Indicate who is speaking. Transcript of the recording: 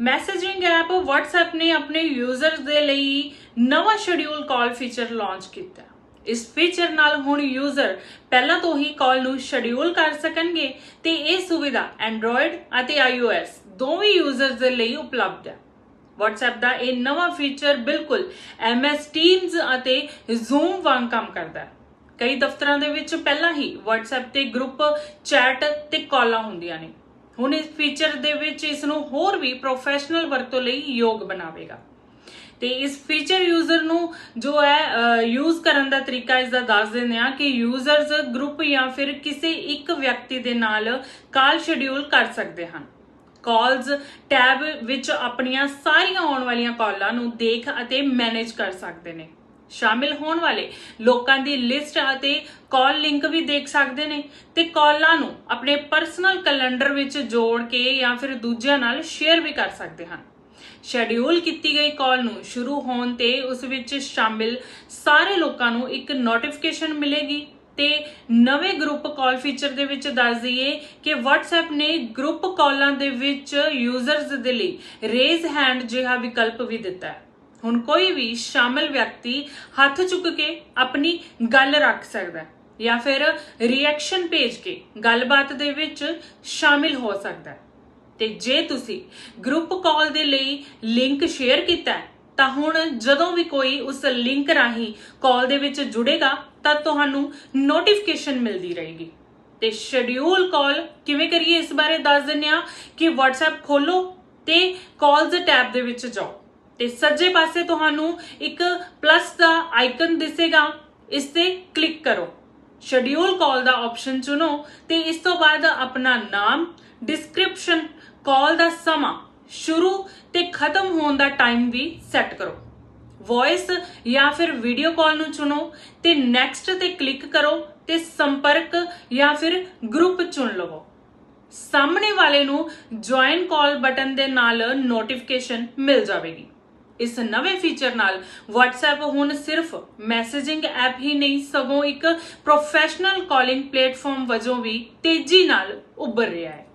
Speaker 1: Messaging app WhatsApp ਨੇ ਆਪਣੇ users ਦੇ ਲਈ ਨਵਾਂ ਸ਼ਡਿਊਲ ਕਾਲ ਫੀਚਰ ਲਾਂਚ ਕੀਤਾ। ਇਸ ਫੀਚਰ ਨਾਲ ਹੁਣ ਯੂਜ਼ਰ ਪਹਿਲਾਂ ਤੋਂ ਹੀ ਕਾਲ ਨੂੰ ਸ਼ਡਿਊਲ ਕਰ ਸਕਣਗੇ ਤੇ ਇਹ ਸੁਵਿਧਾ Android ਅਤੇ iOS ਦੋਵੇਂ ਯੂਜ਼ਰਸ ਦੇ ਲਈ ਉਪਲਬਧ ਹੈ। WhatsApp ਦਾ ਇਹ ਨਵਾਂ ਫੀਚਰ ਬਿਲਕੁਲ MS Teams ਅਤੇ Zoom ਵਾਂਗ ਕੰਮ ਕਰਦਾ ਹੈ। ਕਈ ਦਫ਼ਤਰਾਂ ਦੇ ਵਿੱਚ ਪਹਿਲਾਂ ਹੀ WhatsApp ਤੇ ਗਰੁੱਪ ਚੈਟ ਤੇ ਕਾਲਾਂ ਹੁੰਦੀਆਂ ਨੇ। ਹੁਣ ਇਸ ਫੀਚਰ ਦੇ ਵਿੱਚ ਇਸ ਨੂੰ ਹੋਰ ਵੀ ਪ੍ਰੋਫੈਸ਼ਨਲ ਵਰਤੋਂ ਲਈ ਯੋਗ ਬਣਾਵੇਗਾ। ਤੇ ਇਸ ਫੀਚਰ ਯੂਜ਼ਰ ਨੂੰ ਜੋ ਹੈ ਯੂਜ਼ ਕਰਨ ਦਾ ਤਰੀਕਾ ਇਸ ਦਾ ਦੱਸ ਦਿੰਦੇ ਆ ਕਿ ਯੂਜ਼ਰਸ ਗਰੁੱਪ ਜਾਂ ਫਿਰ ਕਿਸੇ ਇੱਕ ਵਿਅਕਤੀ ਦੇ ਨਾਲ ਕਾਲ ਸ਼ਡਿਊਲ ਕਰ ਸਕਦੇ ਹਨ। ਕਾਲਸ ਟੈਬ ਵਿੱਚ ਆਪਣੀਆਂ ਸਾਰੀਆਂ ਆਉਣ ਵਾਲੀਆਂ ਕਾਲਾਂ ਨੂੰ ਦੇਖ ਅਤੇ ਮੈਨੇਜ ਕਰ ਸਕਦੇ ਨੇ। ਸ਼ਾਮਿਲ ਹੋਣ ਵਾਲੇ ਲੋਕਾਂ ਦੀ ਲਿਸਟ ਅਤੇ ਕਾਲ ਲਿੰਕ ਵੀ ਦੇਖ ਸਕਦੇ ਨੇ ਤੇ ਕਾਲਾਂ ਨੂੰ ਆਪਣੇ ਪਰਸਨਲ ਕੈਲੰਡਰ ਵਿੱਚ ਜੋੜ ਕੇ ਜਾਂ ਫਿਰ ਦੂਜਿਆਂ ਨਾਲ ਸ਼ੇਅਰ ਵੀ ਕਰ ਸਕਦੇ ਹਨ। ਸ਼ੈਡਿਊਲ ਕੀਤੀ ਗਈ ਕਾਲ ਨੂੰ ਸ਼ੁਰੂ ਹੋਣ ਤੇ ਉਸ ਵਿੱਚ ਸ਼ਾਮਿਲ ਸਾਰੇ ਲੋਕਾਂ ਨੂੰ ਇੱਕ ਨੋਟੀਫਿਕੇਸ਼ਨ ਮਿਲੇਗੀ ਤੇ ਨਵੇਂ ਗਰੁੱਪ ਕਾਲ ਫੀਚਰ ਦੇ ਵਿੱਚ ਦੱਸ ਦਈਏ ਕਿ WhatsApp ਨੇ ਗਰੁੱਪ ਕਾਲਾਂ ਦੇ ਵਿੱਚ ਯੂਜ਼ਰਸ ਦੇ ਲਈ ਰੇਜ਼ ਹੈਂਡ ਜਿਹਾ ਵਿਕਲਪ ਵੀ ਦਿੱਤਾ ਹੈ। ਹੁਣ ਕੋਈ ਵੀ ਸ਼ਾਮਿਲ ਵਿਅਕਤੀ ਹੱਥ ਚੁੱਕ ਕੇ ਆਪਣੀ ਗੱਲ ਰੱਖ ਸਕਦਾ ਹੈ ਜਾਂ ਫਿਰ ਰਿਐਕਸ਼ਨ ਭੇਜ ਕੇ ਗੱਲਬਾਤ ਦੇ ਵਿੱਚ ਸ਼ਾਮਿਲ ਹੋ ਸਕਦਾ ਹੈ। ਤੇ ਜੇ ਤੁਸੀਂ ਗਰੁੱਪ ਕਾਲ ਦੇ ਲਈ ਲਿੰਕ ਸ਼ੇਅਰ ਕੀਤਾ ਤਾਂ ਹੁਣ ਜਦੋਂ ਵੀ ਕੋਈ ਉਸ ਲਿੰਕ ਰਾਹੀਂ ਕਾਲ ਦੇ ਵਿੱਚ ਜੁੜੇਗਾ, ਤਾਂ ਤੁਹਾਨੂੰ ਨੋਟੀਫਿਕੇਸ਼ਨ ਮਿਲਦੀ ਰਹੇਗੀ। ਤੇ ਸ਼ਡਿਊਲ ਕਾਲ ਕਿਵੇਂ ਕਰੀਏ ਇਸ ਬਾਰੇ ਦੱਸ ਦਿੰਨੇ ਆ ਕਿ WhatsApp ਖੋਲੋ ਤੇ ਕਾਲਸ ਟੈਬ ਦੇ ਵਿੱਚ ਜਾਓ। ਤੇ ਸੱਜੇ ਪਾਸੇ ਤੁਹਾਨੂੰ ਇੱਕ ਪਲੱਸ ਦਾ ਆਈਕਨ ਦਿਸੇਗਾ। ਇਸ ਤੇ ਕਲਿੱਕ ਕਰੋ। ਸ਼ਡਿਊਲ ਕਾਲ ਦਾ ਆਪਸ਼ਨ ਚੁਣੋ ਤੇ ਇਸ ਤੋਂ ਬਾਅਦ ਆਪਣਾ ਨਾਮ ਡਿਸਕ੍ਰਿਪਸ਼ਨ ਕਾਲ ਦਾ ਸਮਾਂ, ਸ਼ੁਰੂ ਤੇ ਖਤਮ ਹੋਣ ਦਾ ਟਾਈਮ ਵੀ ਸੈੱਟ ਕਰੋ। ਵੌਇਸ ਜਾਂ ਫਿਰ ਵੀਡੀਓ ਕਾਲ ਨੂੰ ਚੁਣੋ ਤੇ ਨੈਕਸਟ ਤੇ ਕਲਿੱਕ ਕਰੋ ਤੇ ਸੰਪਰਕ ਜਾਂ ਫਿਰ ਗਰੁੱਪ ਚੁਣ ਲਵੋ। ਸਾਹਮਣੇ ਵਾਲੇ ਨੂੰ ਜੁਆਇਨ ਕਾਲ ਬਟਨ ਦੇ ਨਾਲ ਨੋਟੀਫਿਕੇਸ਼ਨ ਮਿਲ ਜਾਵੇਗੀ। ਇਸ ਨਵੇਂ ਫੀਚਰ ਨਾਲ WhatsApp ਹੁਣ ਸਿਰਫ ਮੈਸੇਜਿੰਗ ਐਪ ਹੀ ਨਹੀਂ, ਸਗੋਂ ਇੱਕ ਪ੍ਰੋਫੈਸ਼ਨਲ ਕਾਲਿੰਗ ਪਲੇਟਫਾਰਮ ਵਜੋਂ ਵੀ ਤੇਜ਼ੀ ਨਾਲ ਉੱਭਰ ਰਿਹਾ ਹੈ।